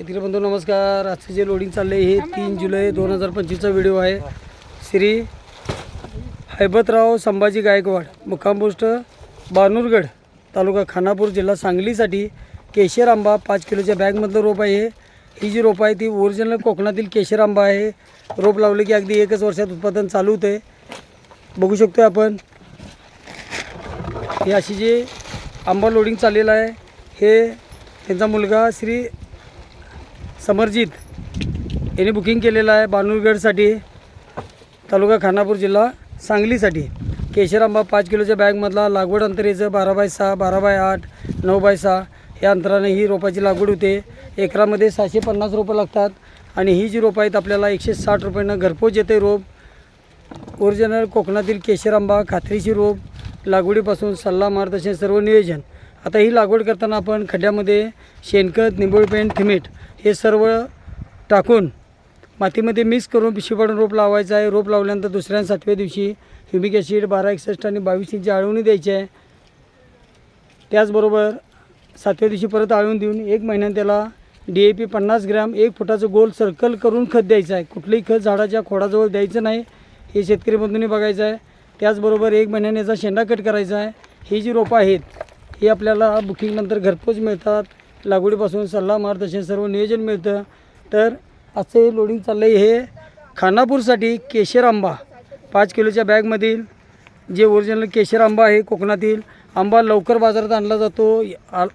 शेतकरी बंधू नमस्कार. आजचं जे लोडिंग चाललं आहे हे तीन जुलै दोन हजार पंचवीसचा व्हिडिओ आहे. श्री हैबतराव संभाजी गायकवाड मुक्काम पोस्ट बानूरगड तालुका खानापूर जिल्हा सांगलीसाठी केशर आंबा पाच किलोच्या बॅगमधलं रोप आहे. हे. ही जी रोपं आहे ती ओरिजिनल कोकणातील केशर आंबा आहे. रोप लावले की अगदी एकच वर्षात उत्पादन चालू आहे बघू शकतो आपण. ही अशी जी आंबा लोडिंग चाललेलं आहे हे त्यांचा मुलगा श्री समरजित यांनी बुकिंग केलेलं आहे बानूरगडसाठी तालुका खानापूर जिल्हा सांगलीसाठी. केशर आंबा पाच किलोच्या बॅगमधला लागवड अंतरेचं बारा बाय सहा बारा बाय आठ नऊ बाय सहा या अंतराने ही रोपाची लागवड होते. एकरामध्ये सहाशे पन्नास रोपं लागतात आणि ही जी रोपं आहेत आपल्याला एकशे साठ रुपयानं घरपोच येते रोप. ओरिजिनल कोकणातील केशर आंबा खात्रीशी रोप. लागवडीपासून सल्ला मार्गदर्शन सर्व नियोजन. आता ही लागवड करताना आपण खड्ड्यामध्ये शेणखत निंबोळी पेंट हे सर्व टाकून मातीमध्ये मिक्स करून पिशवी पाडून रोप लावायचं आहे. रोप लावल्यानंतर दुसऱ्या सातव्या दिवशी ह्युमिक ॲसिड बारा एकसष्ट आणि बावीस इंची आळवणी द्यायची आहे. त्याचबरोबर सातव्या दिवशी परत आळवून देऊन एक महिन्यात त्याला डी ए पी पन्नास ग्रॅम एक फुटाचं गोल सर्कल करून खत द्यायचं आहे. कुठलंही खत झाडाच्या खोडाजवळ द्यायचं नाही. हे शेतकरी बंधूंनी बघायचं आहे. त्याचबरोबर एक महिन्याने याचा शेंडा कट करायचा आहे. ही जी रोपं आहेत हे आपल्याला बुकिंगनंतर घरपोच मिळतात. लागवडीपासून सल्ला मार्गदर्शन सर्व नियोजन मिळतं. तर आजचं हे लोडिंग चाललं आहे हे खानापूरसाठी केशर आंबा. पाच किलोच्या बॅगमधील जे ओरिजिनल केशर आंबा आहे कोकणातील आंबा लवकर बाजारात आणला जातो. आ-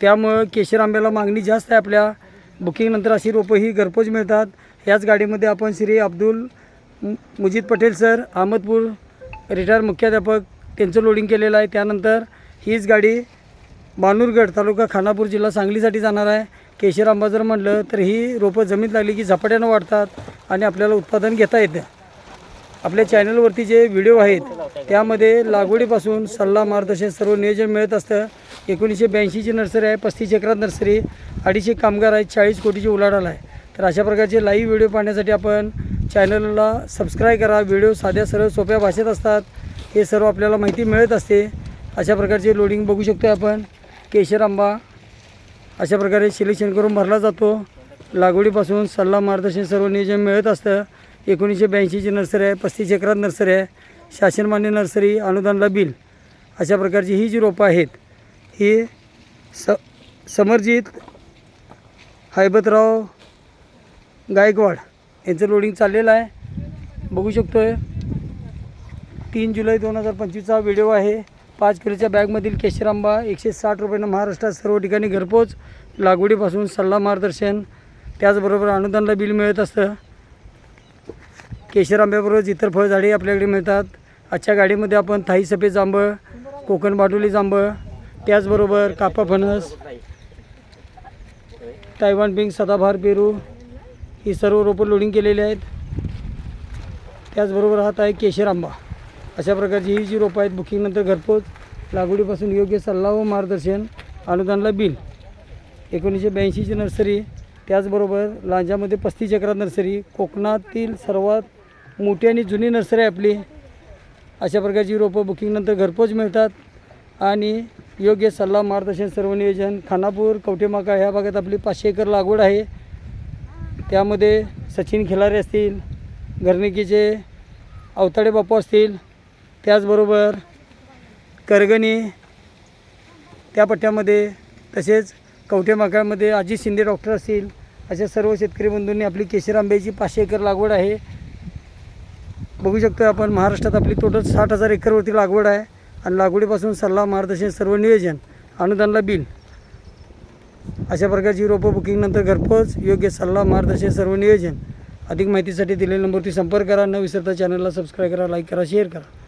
त्यामुळं केशर आंब्याला मागणी जास्त आहे आपल्या. बुकिंगनंतर अशी रोपं ही घरपोच मिळतात. याच गाडीमध्ये आपण श्री अब्दुल मु- मुजीद पटेल सर अहमदपूर रिटायर मुख्याध्यापक त्यांचं लोडिंग केलेलं आहे. त्यानंतर हीच गाडी बानूरगड तालुका खानापूर जिल्हा सांगलीसाठी जाणार आहे. केशर आंबा जर म्हटलं तर ही रोपं जमीन लागली की झपाट्यानं वाढतात आणि आपल्याला उत्पादन घेता येतं. आपल्या चॅनलवरती जे व्हिडिओ आहेत त्यामध्ये लागवडीपासून सल्ला मार्गदर्शन सर्व नियोजन मिळत असतं. एकोणीसशे ब्याऐंशीची नर्सरी आहे पस्तीस एकरात नर्सरी अडीचशे कामगार आहेत चाळीस कोटीची उलाढाल आहे. तर अशा प्रकारचे लाईव्ह व्हिडिओ पाहण्यासाठी आपण चॅनलला सबस्क्राईब करा. व्हिडिओ साध्या सरळ सोप्या भाषेत असतात. हे सर्व आपल्याला माहिती मिळत असते. अशा प्रकारचे लोडिंग बघू शकतो आपण. केशर आंबा. अशा प्रकारे सिलेक्शन करून भरला जातो. लागवडीपासून सल्ला मार्गदर्शन सर्व नियोजन मिळत असतं. एकोणीसशे ब्याऐंशीची नर्सरी आहे पस्तीस एकरात नर्सरी आहे. शासनमान्य नर्सरी अनुदानला बिल. अशा प्रकारची ही जी रोपं आहेत. ही स समर्जित हैबतराव गायकवाड यांचं लोडिंग चाललेलं आहे. बघू शकतो आहे तीन जुलै दोन हजार पंचवीसचा व्हिडिओ आहे. पाच किलोच्या बॅगमधील केशर आंबा एकशे साठ रुपयानं महाराष्ट्रात सर्व ठिकाणी घरपोच लागवडीपासून सल्ला मार्गदर्शन त्याचबरोबर अनुदानला बिल मिळत असतं. केशर आंब्याबरोबर इतर फळझाडे आपल्याकडे मिळतात. आजच्या गाडीमध्ये आपण थाई सफेद जांभळ कोकण बाटुली जांभळ त्याचबरोबर कापा फणस तायवान पिंक सदाबहार पेरू ही सर्व रोपं लोडिंग केलेली आहेत. त्याचबरोबर हात आहे केशर आंबा अशा प्रकारची ही जी रोपं आहेत बुकिंगनंतर घरपोच लागवडीपासून योग्य सल्ला व मार्गदर्शन अनुदानला बिल. एकोणीसशे ब्याऐंशीची नर्सरी त्याचबरोबर लांजामध्ये पस्तीस चक्रात नर्सरी कोकणातील सर्वात मोठी आणि जुनी नर्सरी आहे आपली. अशा प्रकारची रोपं बुकिंगनंतर घरपोच मिळतात आणि योग्य सल्ला मार्गदर्शन सर्व नियोजन खानापूर कवठेमाका ह्या भागात आपली पाचशे एकर लागवड आहे. त्यामध्ये सचिन खिलारे असतील घरनिकीचे अवताडे बापू असतील त्याचबरोबर करगणी त्या पट्ट्यामध्ये तसेच कवठेमाकामध्ये अजित शिंदे डॉक्टर असतील अशा सर्व शेतकरी बंधूंनी आपली केशर आंब्याची पाचशे एकर लागवड आहे. बघू शकतो आपण महाराष्ट्रात आपली टोटल साठ हजार एकरवरती लागवड आहे आणि लागवडीपासून सल्ला मार्गदर्शन सर्व नियोजन अनुदानला बिल. अशा प्रकारची रोपं बुकिंगनंतर घरपोच योग्य सल्ला मार्गदर्शन सर्व नियोजन. अधिक माहितीसाठी दिलेल्या नंबरवरती संपर्क करा. न विसरता चॅनलला सबस्क्राईब करा लाईक करा शेअर करा.